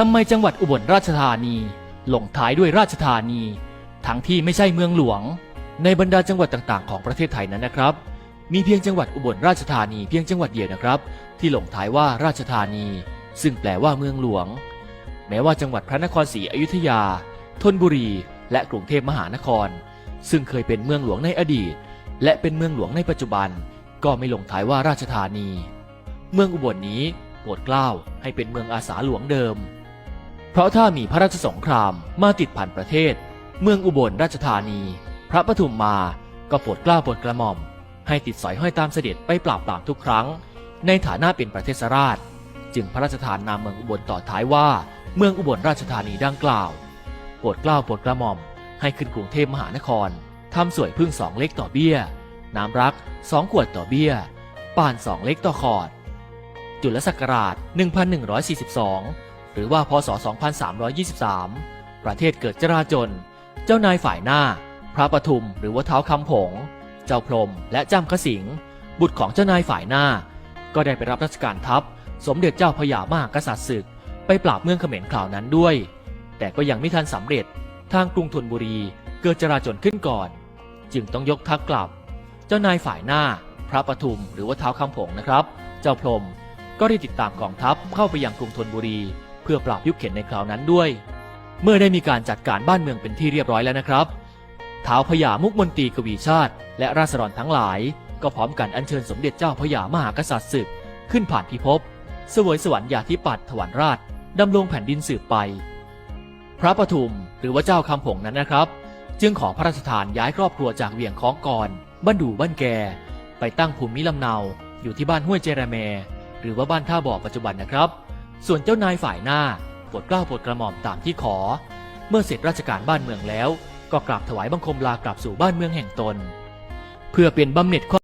ทำไมจังหวัดอุบลราชธานีลงท้ายด้วยราชธานี ทั้งที่ไม่ใช่เมืองหลวง ในบรรดาจังหวัดต่างๆ ของประเทศไทยนั้นนะครับ มีเพียงจังหวัดอุบลราชธานีเพียงจังหวัดเดียวนะครับ ที่ลงท้ายว่าราชธานี ซึ่งแปลว่าเมืองหลวง แม้ว่าจังหวัดพระนครศรีอยุธยาธนบุรี และกรุงเทพมหานคร ซึ่งเคยเป็นเมืองหลวงในอดีต และเป็นเมืองหลวงในปัจจุบัน ก็ไม่ลงท้ายว่าราชธานี เมืองอุบลนี้โปรดเกล้าให้เป็นเมืองอาสาหลวงเดิม เพราะถ้ามีพระราชสงครามมาติดผ่านประเทศ เมืองอุบลราชธานี พระปทุมมาก็โปรดกล้าโปรดกระหม่อม ให้ติดสอยห้อยตามเสด็จไปปราบปรามทุกครั้ง ในฐานะเป็นประเทศราช จึงพระราชทานนามเมืองอุบลต่อท้ายว่า เมืองอุบลราชธานีดังกล่าวโปรดกล้าโปรดกระหม่อม ให้ขึ้นกรุงเทพมหานครทำสวยพึ่งสองเล็กต่อเบี้ย น้ำรักสองขวดต่อเบี้ย ป่านสองเล็กต่อขอด จุลศักราช 1142 หรือว่าพศ 2323 ประเทศเกิดจราจน เจ้านายฝ่ายหน้า พระปทุม หรือว่าเท้าคำผง เจ้าพรหมและจำขสิง บุตรของเจ้านายฝ่ายหน้า ก็ได้ไปรับราชการทัพ สมเด็จเจ้าพระยามหากษัตริย์ศึก ไปปราบเมืองเขมรคราวนั้นด้วย แต่ก็ยังไม่ทันสำเร็จ ทางกรุงธนบุรีเกิดจราจนขึ้นก่อน จึงต้องยกทัพกลับ เจ้านายฝ่ายหน้า พระปทุม หรือว่าเท้าคำผงนะครับ เจ้าพรหมก็ได้ติดตามกองทัพเข้าไปยังกรุงธนบุรี เพื่อปราบยุคเข็นในคราวนั้นด้วย เมื่อได้มีการจัดการบ้านเมืองเป็นที่เรียบร้อยแล้วนะครับท้าวพญามุกมนตรีกวีชาติ และราษฎรทั้งหลาย ก็พร้อมกันอัญเชิญสมเด็จเจ้าพระยามหากษัตริย์ศึก ขึ้นผ่านพิภพเสวยสวรรค์ยาธิปัตถวันราชดำรงแผ่นดินสืบไป พระปทุมหรือว่าเจ้าคำผงนั้นนะครับ จึงขอพระราชทานย้ายครอบครัวจากเวียงค้องกอนบ้านดูบ้านแก ไปตั้งภูมิลำเนาอยู่ที่บ้านห้วยเจรแมหรือว่าบ้านท่าบ่อปัจจุบันนะครับ ส่วนเจ้านายฝ่ายหน้าโปรดเกล้าโปรดกระหม่อมตามที่ขอ เมื่อเสร็จราชการบ้านเมืองแล้ว ก็กราบถวายบังคมลากลับสู่บ้านเมืองแห่งตน เพื่อเป็นบำเหน็จความ